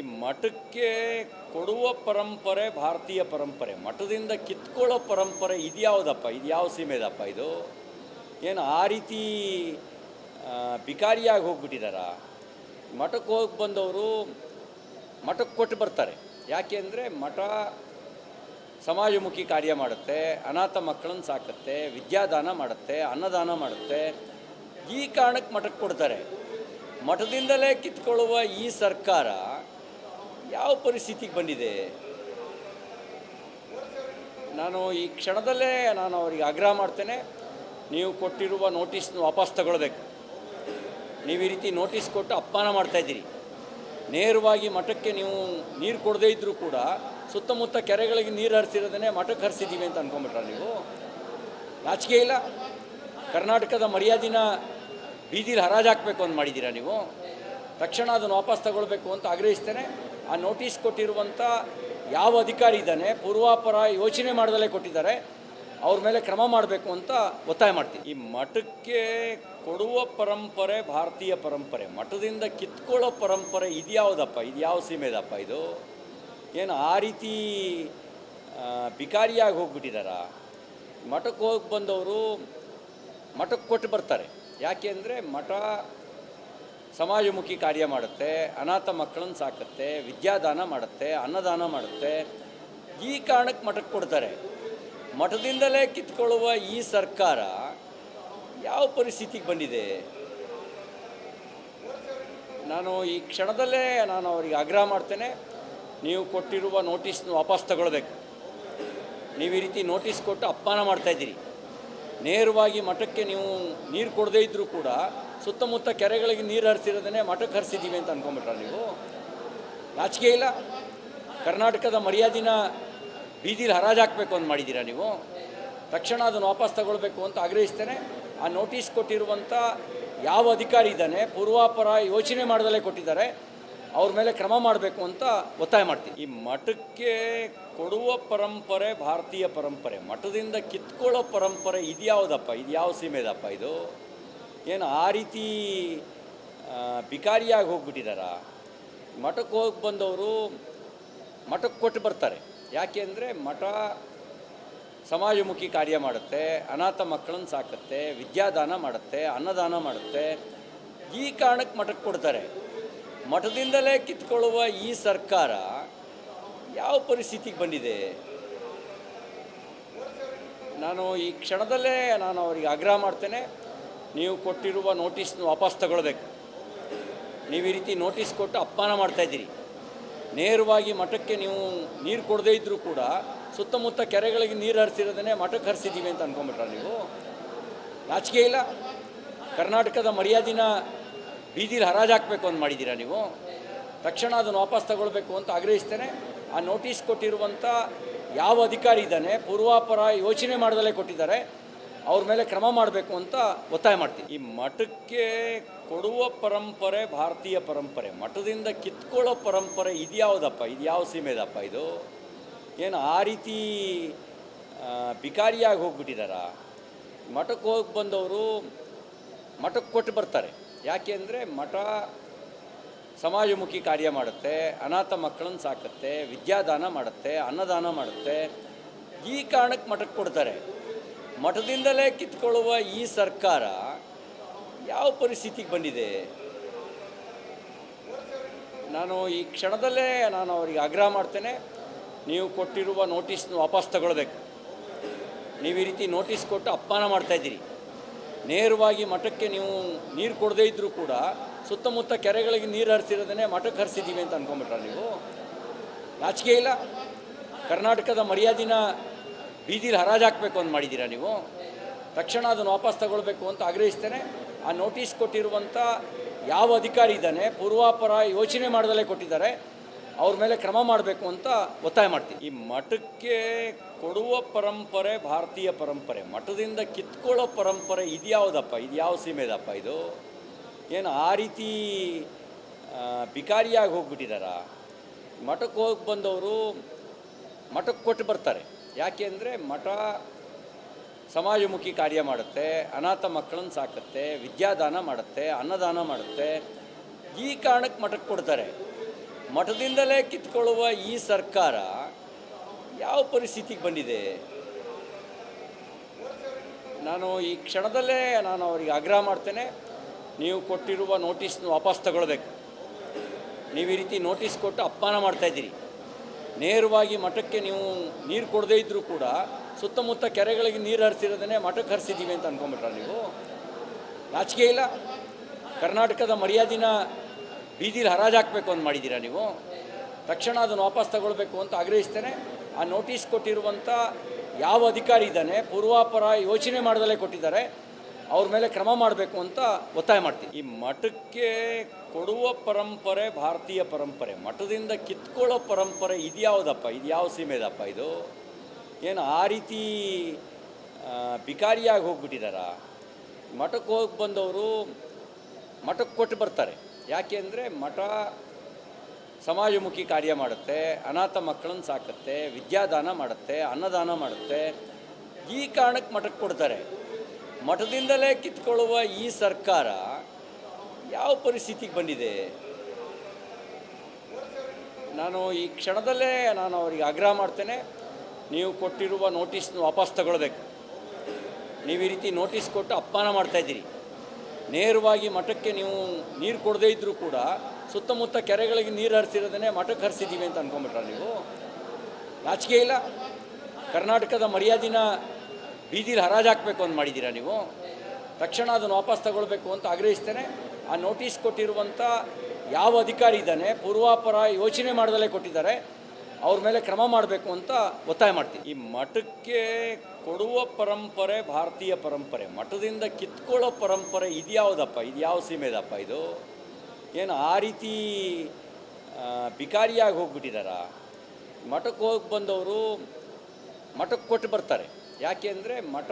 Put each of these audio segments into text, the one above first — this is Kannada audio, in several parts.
ಈ ಮಠಕ್ಕೆ ಕೊಡುವ ಪರಂಪರೆ ಭಾರತೀಯ ಪರಂಪರೆ. ಮಠದಿಂದ ಕಿತ್ಕೊಳ್ಳೋ ಪರಂಪರೆ ಇದ್ಯಾವುದಪ್ಪ? ಇದು ಯಾವ ಸೀಮೆದಪ್ಪ ಇದು? ಏನು ಆ ರೀತಿ ಬಿಕಾರಿಯಾಗಿ ಹೋಗ್ಬಿಟ್ಟಿದಾರ? ಮಠಕ್ಕೆ ಹೋಗಿ ಬಂದವರು ಮಠಕ್ಕೆ ಕೊಟ್ಟು ಬರ್ತಾರೆ. ಯಾಕೆ ಅಂದರೆ ಮಠ ಸಮಾಜಮುಖಿ ಕಾರ್ಯ ಮಾಡುತ್ತೆ, ಅನಾಥ ಮಕ್ಕಳನ್ನು ಸಾಕುತ್ತೆ, ವಿದ್ಯಾದಾನ ಮಾಡುತ್ತೆ, ಅನ್ನದಾನ ಮಾಡುತ್ತೆ. ಈ ಕಾರಣಕ್ಕೆ ಮಠಕ್ಕೆ ಕೊಡ್ತಾರೆ. ಮಠದಿಂದಲೇ ಕಿತ್ಕೊಳ್ಳುವ ಈ ಸರ್ಕಾರ ಯಾವ ಪರಿಸ್ಥಿತಿಗೆ ಬಂದಿದೆ? ನಾನು ಈ ಕ್ಷಣದಲ್ಲೇ ನಾನು ಅವರಿಗೆ ಆಗ್ರಹ ಮಾಡ್ತೇನೆ. ನೀವು ಕೊಟ್ಟಿರುವ ನೋಟಿಸ್ನ ವಾಪಸ್ ತಗೊಳ್ಬೇಕು. ನೀವು ಈ ರೀತಿ ನೋಟಿಸ್ ಕೊಟ್ಟು ಅಪಮಾನ ಮಾಡ್ತಾಯಿದ್ದೀರಿ ನೇರವಾಗಿ ಮಠಕ್ಕೆ ನೀವು ನೀರು ಕೊಡದೇ ಇದ್ದರೂ ಕೂಡ ಸುತ್ತಮುತ್ತ ಕೆರೆಗಳಿಗೆ ನೀರು ಹರಿಸಿರೋದನ್ನೇ ಮಠಕ್ಕೆ ಹರಿಸಿದ್ದೀವಿ ಅಂತ ಅಂದ್ಕೊಂಬಿಟ್ರ ನೀವು? ನಾಚಿಕೆ ಇಲ್ಲ. ಕರ್ನಾಟಕದ ಮರ್ಯಾದಿನ ಬೀದಿಲಿ ಹರಾಜಾಕಬೇಕು ಅಂತ ಮಾಡಿದ್ದೀರಾ ನೀವು? ತಕ್ಷಣ ಅದನ್ನು ವಾಪಸ್ ತಗೊಳ್ಬೇಕು ಅಂತ ಆಗ್ರಹಿಸ್ತೇನೆ. ಆ ನೋಟಿಸ್ ಕೊಟ್ಟಿರುವಂಥ ಯಾವ ಅಧಿಕಾರಿ ಇದ್ದಾನೆ, ಪೂರ್ವಾಪರ ಯೋಚನೆ ಮಾಡದಲ್ಲೇ ಕೊಟ್ಟಿದ್ದಾರೆ, ಅವ್ರ ಮೇಲೆ ಕ್ರಮ ಮಾಡಬೇಕು ಅಂತ ಒತ್ತಾಯ ಮಾಡ್ತೀವಿ ಈ ಮಠಕ್ಕೆ ಕೊಡುವ ಪರಂಪರೆ ಭಾರತೀಯ ಪರಂಪರೆ, ಮಠದಿಂದ ಕಿತ್ಕೊಳ್ಳೋ ಪರಂಪರೆ ಇದ್ಯಾವುದಪ್ಪ ಇದು ಯಾವ ಸೀಮೆದಪ್ಪ ಇದು? ಏನು ಆ ರೀತಿ ಬಿಕಾರಿಯಾಗಿ ಹೋಗ್ಬಿಟ್ಟಿದಾರ? ಮಠಕ್ಕೆ ಹೋಗಿ ಬಂದವರು ಮಠಕ್ಕೆ ಕೊಟ್ಟು ಬರ್ತಾರೆ. ಯಾಕೆ ಅಂದರೆ ಮಠ ಸಮಾಜಮುಖಿ ಕಾರ್ಯ ಮಾಡುತ್ತೆ, ಅನಾಥ ಮಕ್ಕಳನ್ನು ಸಾಕುತ್ತೆ, ವಿದ್ಯಾದಾನ ಮಾಡುತ್ತೆ, ಅನ್ನದಾನ ಮಾಡುತ್ತೆ. ಈ ಕಾರಣಕ್ಕೆ ಮಠಕ್ಕೆ ಕೊಡ್ತಾರೆ. ಮಠದಿಂದಲೇ ಕಿತ್ಕೊಳ್ಳುವ ಈ ಸರ್ಕಾರ ಯಾವ ಪರಿಸ್ಥಿತಿಗೆ ಬಂದಿದೆ? ನಾನು ಈ ಕ್ಷಣದಲ್ಲೇ ನಾನು ಅವರಿಗೆ ಆಗ್ರಹ ಮಾಡ್ತೇನೆ. ನೀವು ಕೊಟ್ಟಿರುವ ನೋಟಿಸ್ನ ವಾಪಸ್ ತಗೊಳ್ಬೇಕು. ನೀವು ಈ ರೀತಿ ನೋಟಿಸ್ ಕೊಟ್ಟು ಅಪಮಾನ ಮಾಡ್ತಾಯಿದ್ದೀರಿ ನೇರವಾಗಿ ಮಠಕ್ಕೆ ನೀವು ನೀರು ಕೊಡದೇ ಇದ್ದರೂ ಕೂಡ ಸುತ್ತಮುತ್ತ ಕೆರೆಗಳಿಗೆ ನೀರು ಹರಿಸಿರೋದನ್ನೇ ಮಠಕ್ಕೆ ಹರಿಸಿದ್ದೀವಿ ಅಂತ ಅನ್ಕೊಂಬಿಟ್ರ ನೀವು? ರಾಜಕೀಯ ಇಲ್ಲ? ಕರ್ನಾಟಕದ ಮರ್ಯಾದಿನ ಬೀದಿಲಿ ಹರಾಜು ಹಾಕಬೇಕು ಅಂತ ಮಾಡಿದ್ದೀರಾ ನೀವು? ತಕ್ಷಣ ಅದನ್ನು ವಾಪಸ್ ತಗೊಳ್ಬೇಕು ಅಂತ ಆಗ್ರಹಿಸ್ತೇನೆ. ಆ ನೋಟಿಸ್ ಕೊಟ್ಟಿರುವಂಥ ಯಾವ ಅಧಿಕಾರಿ ಇದ್ದಾನೆ, ಪೂರ್ವಾಪರ ಯೋಚನೆ ಮಾಡ್ದಲೇ ಕೊಟ್ಟಿದ್ದಾರೆ. ಅವ್ರ ಮೇಲೆ ಕ್ರಮ ಮಾಡಬೇಕು ಅಂತ ಒತ್ತಾಯ ಮಾಡ್ತೀನಿ. ಈ ಮಠಕ್ಕೆ ಕೊಡುವ ಪರಂಪರೆ ಭಾರತೀಯ ಪರಂಪರೆ. ಮಠದಿಂದ ಕಿತ್ಕೊಳ್ಳೋ ಪರಂಪರೆ ಇದ್ಯಾವುದಪ್ಪ? ಇದು ಯಾವ ಸೀಮೆದಪ್ಪ ಇದು? ಏನು ಆ ರೀತಿ ಬಿಕಾರಿಯಾಗಿ ಹೋಗ್ಬಿಟ್ಟಿದಾರ? ಮಠಕ್ಕೆ ಹೋಗಿ ಬಂದವರು ಮಠಕ್ಕೆ ಕೊಟ್ಟು ಬರ್ತಾರೆ. ಯಾಕೆ ಅಂದರೆ ಮಠ ಸಮಾಜಮುಖಿ ಕಾರ್ಯ ಮಾಡುತ್ತೆ, ಅನಾಥ ಮಕ್ಕಳನ್ನು ಸಾಕುತ್ತೆ, ವಿದ್ಯಾದಾನ ಮಾಡುತ್ತೆ, ಅನ್ನದಾನ ಮಾಡುತ್ತೆ. ಈ ಕಾರಣಕ್ಕೆ ಮಠಕ್ಕೆ ಕೊಡ್ತಾರೆ. ಮಠದಿಂದಲೇ ಕಿತ್ಕೊಳ್ಳುವ ಈ ಸರ್ಕಾರ ಯಾವ ಪರಿಸ್ಥಿತಿಗೆ ಬಂದಿದೆ? ನಾನು ಈ ಕ್ಷಣದಲ್ಲೇ ನಾನು ಅವರಿಗೆ ಆಗ್ರಹ ಮಾಡ್ತೇನೆ. ನೀವು ಕೊಟ್ಟಿರುವ ನೋಟಿಸ್ನ ವಾಪಸ್ ತಗೊಳ್ಬೇಕು. ನೀವು ಈ ರೀತಿ ನೋಟಿಸ್ ಕೊಟ್ಟು ಅಪಮಾನ ಮಾಡ್ತಾಯಿದ್ದೀರಿ ನೇರವಾಗಿ ಮಠಕ್ಕೆ ನೀವು ನೀರು ಕೊಡದೇ ಇದ್ದರೂ ಕೂಡ ಸುತ್ತಮುತ್ತ ಕೆರೆಗಳಿಗೆ ನೀರು ಹರಿಸಿರೋದನ್ನೇ ಮಠಕ್ಕೆ ಹರಿಸಿದ್ದೀವಿ ಅಂತ ಅನ್ಕೊಂಬಿಟ್ರ ನೀವು? ನಾಚಿಕೆ ಇಲ್ಲ? ಕರ್ನಾಟಕದ ಮರ್ಯಾದಿನ ಬೀದಿಲಿ ಹರಾಜಾಕಬೇಕು ಅಂತ ಮಾಡಿದ್ದೀರಾ ನೀವು? ತಕ್ಷಣ ಅದನ್ನು ವಾಪಸ್ ತಗೊಳ್ಬೇಕು ಅಂತ ಆಗ್ರಹಿಸ್ತೇನೆ. ಆ ನೋಟಿಸ್ ಕೊಟ್ಟಿರುವಂಥ ಯಾವ ಅಧಿಕಾರಿ ಇದ್ದಾನೆ, ಪೂರ್ವಾಪರ ಯೋಚನೆ ಮಾಡದಲ್ಲೇ ಕೊಟ್ಟಿದ್ದಾರೆ. ಅವ್ರ ಮೇಲೆ ಕ್ರಮ ಮಾಡಬೇಕು ಅಂತ ಒತ್ತಾಯ ಮಾಡ್ತೀನಿ. ಈ ಮಠಕ್ಕೆ ಕೊಡುವ ಪರಂಪರೆ ಭಾರತೀಯ ಪರಂಪರೆ. ಮಠದಿಂದ ಕಿತ್ಕೊಳ್ಳೋ ಪರಂಪರೆ ಇದ್ಯಾವುದಪ್ಪ ಇದು ಯಾವ ಸೀಮೆದಪ್ಪ ಇದು? ಏನು ಆ ರೀತಿ ಬಿಕಾರಿಯಾಗಿ ಹೋಗ್ಬಿಟ್ಟಿದಾರ? ಮಠಕ್ಕೆ ಹೋಗಿ ಬಂದವರು ಮಠಕ್ಕೆ ಕೊಟ್ಟು ಬರ್ತಾರೆ. ಯಾಕೆ ಅಂದರೆ ಮಠ ಸಮಾಜಮುಖಿ ಕಾರ್ಯ ಮಾಡುತ್ತೆ, ಅನಾಥ ಮಕ್ಕಳನ್ನು ಸಾಕುತ್ತೆ, ವಿದ್ಯಾದಾನ ಮಾಡುತ್ತೆ, ಅನ್ನದಾನ ಮಾಡುತ್ತೆ. ಈ ಕಾರಣಕ್ಕೆ ಮಠಕ್ಕೆ ಕೊಡ್ತಾರೆ. ಮಠದಿಂದಲೇ ಕಿತ್ಕೊಳ್ಳುವ ಈ ಸರ್ಕಾರ ಯಾವ ಪರಿಸ್ಥಿತಿಗೆ ಬಂದಿದೆ? ನಾನು ಈ ಕ್ಷಣದಲ್ಲೇ ನಾನು ಅವರಿಗೆ ಆಗ್ರಹ ಮಾಡ್ತೇನೆ. ನೀವು ಕೊಟ್ಟಿರುವ ನೋಟಿಸ್ ವಾಪಸ್ ತಗೊಳ್ಬೇಕು. ನೀವು ಈ ರೀತಿ ನೋಟಿಸ್ ಕೊಟ್ಟು ಅಪಮಾನ ಮಾಡ್ತಾಯಿದ್ದೀರಿ ನೇರವಾಗಿ ಮಠಕ್ಕೆ ನೀವು ನೀರು ಕೊಡದೇ ಇದ್ದರೂ ಕೂಡ ಸುತ್ತಮುತ್ತ ಕೆರೆಗಳಿಗೆ ನೀರು ಹರಿಸಿರೋದನ್ನೇ ಮಠಕ್ಕೆ ಹರಿಸಿದ್ದೀವಿ ಅಂತ ಅಂದ್ಕೊಂಬಿಟ್ರ ನೀವು? ನಾಚಿಕೆ ಇಲ್ಲ. ಕರ್ನಾಟಕದ ಮರ್ಯಾದಿನ ಬೀದಿಲಿ ಹರಾಜಾಕಬೇಕು ಅಂತ ಮಾಡಿದ್ದೀರಾ ನೀವು? ತಕ್ಷಣ ಅದನ್ನು ವಾಪಸ್ ತಗೊಳ್ಬೇಕು ಅಂತ ಆಗ್ರಹಿಸ್ತೇನೆ. ಆ ನೋಟಿಸ್ ಕೊಟ್ಟಿರುವಂಥ ಯಾವ ಅಧಿಕಾರಿ ಇದ್ದಾನೆ, ಪೂರ್ವಾಪರ ಯೋಚನೆ ಮಾಡದಲ್ಲೇ ಕೊಟ್ಟಿದ್ದಾರೆ. ಅವ್ರ ಮೇಲೆ ಕ್ರಮ ಮಾಡಬೇಕು ಅಂತ ಒತ್ತಾಯ ಮಾಡ್ತೀನಿ. ಈ ಮಠಕ್ಕೆ ಕೊಡುವ ಪರಂಪರೆ ಭಾರತೀಯ ಪರಂಪರೆ. ಮಠದಿಂದ ಕಿತ್ಕೊಳ್ಳೋ ಪರಂಪರೆ ಇದ್ಯಾವುದಪ್ಪ? ಇದು ಯಾವ ಸೀಮೆದಪ್ಪ ಇದು? ಏನು ಆ ರೀತಿ ಬಿಕಾರಿಯಾಗಿ ಹೋಗ್ಬಿಟ್ಟಿದಾರ ಮಠಕ್ಕೆ ಹೋಗಿ ಬಂದವರು ಮಠಕ್ಕೆ ಕೊಟ್ಟು ಬರ್ತಾರೆ. ಯಾಕೆ ಅಂದರೆ ಮಠ ಸಮಾಜಮುಖಿ ಕಾರ್ಯ ಮಾಡುತ್ತೆ, ಅನಾಥ ಮಕ್ಕಳನ್ನು ಸಾಕುತ್ತೆ, ವಿದ್ಯಾದಾನ ಮಾಡುತ್ತೆ, ಅನ್ನದಾನ ಮಾಡುತ್ತೆ. ಈ ಕಾರಣಕ್ಕೆ ಮಠಕ್ಕೆ ಕೊಡ್ತಾರೆ. ಮಠದಿಂದಲೇ ಕಿತ್ಕೊಳ್ಳುವ ಈ ಸರ್ಕಾರ ಯಾವ ಪರಿಸ್ಥಿತಿಗೆ ಬಂದಿದೆ? ನಾನು ಈ ಕ್ಷಣದಲ್ಲೇ ನಾನು ಅವರಿಗೆ ಆಗ್ರಹ ಮಾಡ್ತೇನೆ. ನೀವು ಕೊಟ್ಟಿರುವ ನೋಟಿಸ್ನ ವಾಪಸ್ ತಗೊಳ್ಬೇಕು. ನೀವು ಈ ರೀತಿ ನೋಟಿಸ್ ಕೊಟ್ಟು ಅಪಮಾನ ಮಾಡ್ತಾಯಿದ್ದೀರಿ ನೇರವಾಗಿ ಮಠಕ್ಕೆ ನೀವು ನೀರು ಕೊಡದೇ ಇದ್ದರೂ ಕೂಡ ಸುತ್ತಮುತ್ತ ಕೆರೆಗಳಿಗೆ ನೀರು ಹರಿಸಿರೋದನ್ನೇ ಮಠಕ್ಕೆ ಹರಿಸಿದ್ದೀವಿ ಅಂತ ಅನ್ಕೊಂಬಿಟ್ರ ನೀವು? ನಾಚಿಕೆ ಇಲ್ಲ? ಕರ್ನಾಟಕದ ಮರ್ಯಾದಿನ ಬೀದಿಲಿ ಹರಾಜಾಕಬೇಕು ಅಂತ ಮಾಡಿದ್ದೀರಾ ನೀವು? ತಕ್ಷಣ ಅದನ್ನು ವಾಪಸ್ ತಗೊಳ್ಬೇಕು ಅಂತ ಆಗ್ರಹಿಸ್ತೇನೆ. ಆ ನೋಟಿಸ್ ಕೊಟ್ಟಿರುವಂಥ ಯಾವ ಅಧಿಕಾರಿ ಇದ್ದಾನೆ, ಪೂರ್ವಾಪರ ಯೋಚನೆ ಮಾಡದಲ್ಲೇ ಕೊಟ್ಟಿದ್ದಾರೆ. ಅವ್ರ ಮೇಲೆ ಕ್ರಮ ಮಾಡಬೇಕು ಅಂತ ಒತ್ತಾಯ ಮಾಡ್ತೀನಿ. ಈ ಮಠಕ್ಕೆ ಕೊಡುವ ಪರಂಪರೆ ಭಾರತೀಯ ಪರಂಪರೆ. ಮಠದಿಂದ ಕಿತ್ಕೊಳ್ಳೋ ಪರಂಪರೆ ಇದ್ಯಾವುದಪ್ಪ? ಇದು ಯಾವ ಸೀಮೆದಪ್ಪ ಇದು? ಏನು ಆ ರೀತಿ ಬಿಕಾರಿಯಾಗಿ ಹೋಗ್ಬಿಟ್ಟಿದಾರ? ಮಠಕ್ಕೆ ಹೋಗಿ ಬಂದವರು ಮಠಕ್ಕೆ ಕೊಟ್ಟು ಬರ್ತಾರೆ. ಯಾಕೆ ಅಂದರೆ ಮಠ ಸಮಾಜಮುಖಿ ಕಾರ್ಯ ಮಾಡುತ್ತೆ, ಅನಾಥ ಮಕ್ಕಳನ್ನು ಸಾಕುತ್ತೆ, ವಿದ್ಯಾದಾನ ಮಾಡುತ್ತೆ, ಅನ್ನದಾನ ಮಾಡುತ್ತೆ. ಈ ಕಾರಣಕ್ಕೆ ಮಠಕ್ಕೆ ಕೊಡ್ತಾರೆ. ಮಠದಿಂದಲೇ ಕಿತ್ಕೊಳ್ಳುವ ಈ ಸರ್ಕಾರ ಯಾವ ಪರಿಸ್ಥಿತಿಗೆ ಬಂದಿದೆ? ನಾನು ಈ ಕ್ಷಣದಲ್ಲೇ ನಾನು ಅವರಿಗೆ ಆಗ್ರಹ ಮಾಡ್ತೇನೆ. ನೀವು ಕೊಟ್ಟಿರುವ ನೋಟಿಸ್ನ ವಾಪಸ್ ತಗೊಳ್ಬೇಕು. ನೀವು ಈ ರೀತಿ ನೋಟಿಸ್ ಕೊಟ್ಟು ಅಪಮಾನ ಮಾಡ್ತಾಯಿದ್ದೀರಿ ನೇರವಾಗಿ ಮಠಕ್ಕೆ ನೀವು ನೀರು ಕೊಡದೇ ಇದ್ದರೂ ಕೂಡ ಸುತ್ತಮುತ್ತ ಕೆರೆಗಳಿಗೆ ನೀರು ಹರಿಸಿರೋದನ್ನೇ ಮಠಕ್ಕೆ ಹರಿಸಿದ್ದೀವಿ ಅಂತ ಅನ್ಕೊಂಬಿಟ್ರ ನೀವು? ನಾಚಿಕೆ ಇಲ್ಲ. ಕರ್ನಾಟಕದ ಮರ್ಯಾದಿನ ಬೀದಿಲಿ ಹರಾಜಾಕಬೇಕು ಅಂತ ಮಾಡಿದ್ದೀರಾ ನೀವು? ತಕ್ಷಣ ಅದನ್ನು ವಾಪಸ್ ತಗೊಳ್ಬೇಕು ಅಂತ ಆಗ್ರಹಿಸ್ತೇನೆ. ಆ ನೋಟಿಸ್ ಕೊಟ್ಟಿರುವಂಥ ಯಾವ ಅಧಿಕಾರಿ ಇದ್ದಾನೆ, ಪೂರ್ವಾಪರ ಯೋಚನೆ ಮಾಡದಲ್ಲೇ ಕೊಟ್ಟಿದ್ದಾರೆ. ಅವ್ರ ಮೇಲೆ ಕ್ರಮ ಮಾಡಬೇಕು ಅಂತ ಒತ್ತಾಯ ಮಾಡ್ತೀನಿ. ಈ ಮಠಕ್ಕೆ ಕೊಡುವ ಪರಂಪರೆ ಭಾರತೀಯ ಪರಂಪರೆ. ಮಠದಿಂದ ಕಿತ್ಕೊಳ್ಳೋ ಪರಂಪರೆ ಇದ್ಯಾವುದಪ್ಪ ಇದು ಯಾವ ಸೀಮೆದಪ್ಪ ಇದು? ಏನು ಆ ರೀತಿ ಬಿಕಾರಿಯಾಗಿ ಹೋಗ್ಬಿಟ್ಟಿದ್ದಾರಾ? ಮಠಕ್ಕೆ ಹೋಗಿ ಬಂದವರು ಮಠಕ್ಕೆ ಕೊಟ್ಟು ಬರ್ತಾರೆ. ಯಾಕೆ ಅಂದರೆ ಮಠ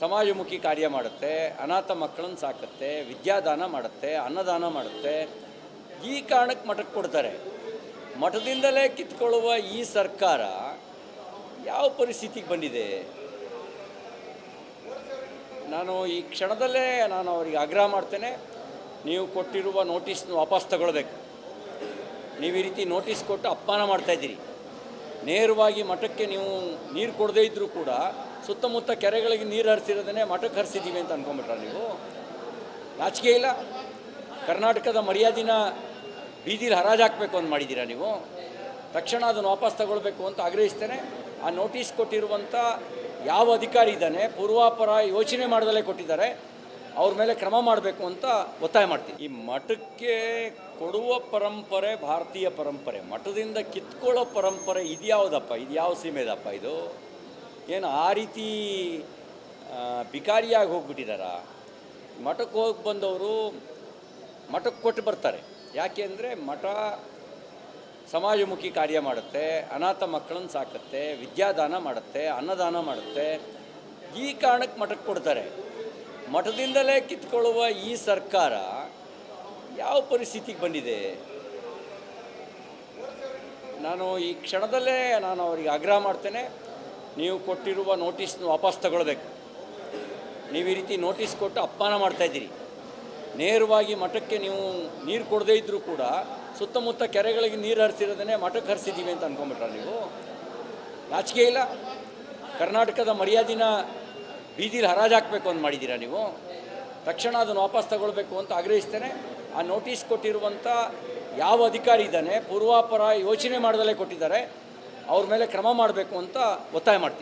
ಸಮಾಜಮುಖಿ ಕಾರ್ಯ ಮಾಡುತ್ತೆ, ಅನಾಥ ಮಕ್ಕಳನ್ನು ಸಾಕುತ್ತೆ, ವಿದ್ಯಾದಾನ ಮಾಡುತ್ತೆ, ಅನ್ನದಾನ ಮಾಡುತ್ತೆ. ಈ ಕಾರಣಕ್ಕೆ ಮಠಕ್ಕೆ ಕೊಡ್ತಾರೆ. ಮಠದಿಂದಲೇ ಕಿತ್ಕೊಳ್ಳುವ ಈ ಸರ್ಕಾರ ಯಾವ ಪರಿಸ್ಥಿತಿಗೆ ಬಂದಿದೆ? ನಾನು ಈ ಕ್ಷಣದಲ್ಲೇ ನಾನು ಅವರಿಗೆ ಆಗ್ರಹ ಮಾಡ್ತೇನೆ. ನೀವು ಕೊಟ್ಟಿರುವ ನೋಟಿಸ್ನ ವಾಪಸ್ ತಗೊಳ್ಬೇಕು. ನೀವು ಈ ರೀತಿ ನೋಟಿಸ್ ಕೊಟ್ಟು ಅಪಮಾನ ಮಾಡ್ತಾಯಿದ್ದೀರಿ ನೇರವಾಗಿ ಮಠಕ್ಕೆ ನೀವು ನೀರು ಕೊಡದೇ ಇದ್ದರೂ ಕೂಡ ಸುತ್ತಮುತ್ತ ಕೆರೆಗಳಿಗೆ ನೀರು ಹರಿಸಿರೋದನ್ನೇ ಮಠಕ್ಕೆ ಹರಿಸಿದ್ದೀವಿ ಅಂತ ಅಂದ್ಕೊಂಬಿಟ್ರ ನೀವು? ರಾಜಕೀಯ ಇಲ್ಲ? ಕರ್ನಾಟಕದ ಮರ್ಯಾದಿನ ಬೀದಿಲಿ ಹರಾಜು ಹಾಕಬೇಕು ಅಂತ ಮಾಡಿದ್ದೀರಾ ನೀವು? ತಕ್ಷಣ ಅದನ್ನು ವಾಪಸ್ ತಗೊಳ್ಬೇಕು ಅಂತ ಆಗ್ರಹಿಸ್ತೇನೆ. ಆ ನೋಟಿಸ್ ಕೊಟ್ಟಿರುವಂಥ ಯಾವ ಅಧಿಕಾರಿ ಇದ್ದಾನೆ, ಪೂರ್ವಾಪರ ಯೋಚನೆ ಮಾಡ್ದಲೇ ಕೊಟ್ಟಿದ್ದಾರೆ. ಅವ್ರ ಮೇಲೆ ಕ್ರಮ ಮಾಡಬೇಕು ಅಂತ ಒತ್ತಾಯ ಮಾಡ್ತೀವಿ ಈ ಮಠಕ್ಕೆ ಕೊಡುವ ಪರಂಪರೆ ಭಾರತೀಯ ಪರಂಪರೆ. ಮಠದಿಂದ ಕಿತ್ಕೊಳ್ಳೋ ಪರಂಪರೆ ಇದ್ಯಾವುದಪ್ಪ ಇದು ಯಾವ ಸೀಮೆದಪ್ಪ ಇದು? ಏನು ಆ ರೀತಿ ಬಿಕಾರಿಯಾಗಿ ಹೋಗ್ಬಿಟ್ಟಿದಾರ? ಮಠಕ್ಕೆ ಹೋಗಿ ಬಂದವರು ಮಠಕ್ಕೆ ಕೊಟ್ಟು ಬರ್ತಾರೆ. ಯಾಕೆ ಅಂದರೆ ಮಠ ಸಮಾಜಮುಖಿ ಕಾರ್ಯ ಮಾಡುತ್ತೆ, ಅನಾಥ ಮಕ್ಕಳನ್ನು ಸಾಕುತ್ತೆ, ವಿದ್ಯಾದಾನ ಮಾಡುತ್ತೆ, ಅನ್ನದಾನ ಮಾಡುತ್ತೆ. ಈ ಕಾರಣಕ್ಕೆ ಮಠಕ್ಕೆ ಕೊಡ್ತಾರೆ. ಮಠದಿಂದಲೇ ಕಿತ್ಕೊಳ್ಳುವ ಈ ಸರ್ಕಾರ ಯಾವ ಪರಿಸ್ಥಿತಿಗೆ ಬಂದಿದೆ? ನಾನು ಈ ಕ್ಷಣದಲ್ಲೇ ನಾನು ಅವರಿಗೆ ಆಗ್ರಹ ಮಾಡ್ತೇನೆ. ನೀವು ಕೊಟ್ಟಿರುವ ನೋಟಿಸ್ನ ವಾಪಸ್ ತಗೊಳ್ಬೇಕು. ನೀವು ಈ ರೀತಿ ನೋಟಿಸ್ ಕೊಟ್ಟು ಅಪಮಾನ ಮಾಡ್ತಾಯಿದ್ದೀರಿ ನೇರವಾಗಿ ಮಠಕ್ಕೆ ನೀವು ನೀರು ಕೊಡದೇ ಇದ್ದರೂ ಕೂಡ ಸುತ್ತಮುತ್ತ ಕೆರೆಗಳಿಗೆ ನೀರು ಹರಿಸಿರೋದನ್ನೇ ಮಠಕ್ಕೆ ಹರಿಸಿದ್ದೀವಿ ಅಂತ ಅನ್ಕೊಂಬಿಟ್ರ ನೀವು? ನಾಚಿಕೆ ಇಲ್ಲ. ಕರ್ನಾಟಕದ ಮರ್ಯಾದಿನ ಬೀದಿಲಿ ಹರಾಜಾಕಬೇಕು ಅಂತ ಮಾಡಿದ್ದೀರಾ ನೀವು? ತಕ್ಷಣ ಅದನ್ನು ವಾಪಸ್ ತಗೊಳ್ಬೇಕು ಅಂತ ಆಗ್ರಹಿಸ್ತೇನೆ. ಆ ನೋಟಿಸ್ ಕೊಟ್ಟಿರುವಂಥ ಯಾವ ಅಧಿಕಾರಿ ಇದ್ದಾನೆ, ಪೂರ್ವಾಪರ ಯೋಚನೆ ಮಾಡ್ದಲೇ ಕೊಟ್ಟಿದ್ದಾರೆ. ಅವ್ರ ಮೇಲೆ ಕ್ರಮ ಮಾಡಬೇಕು ಅಂತ ಒತ್ತಾಯ ಮಾಡ್ತೀನಿ.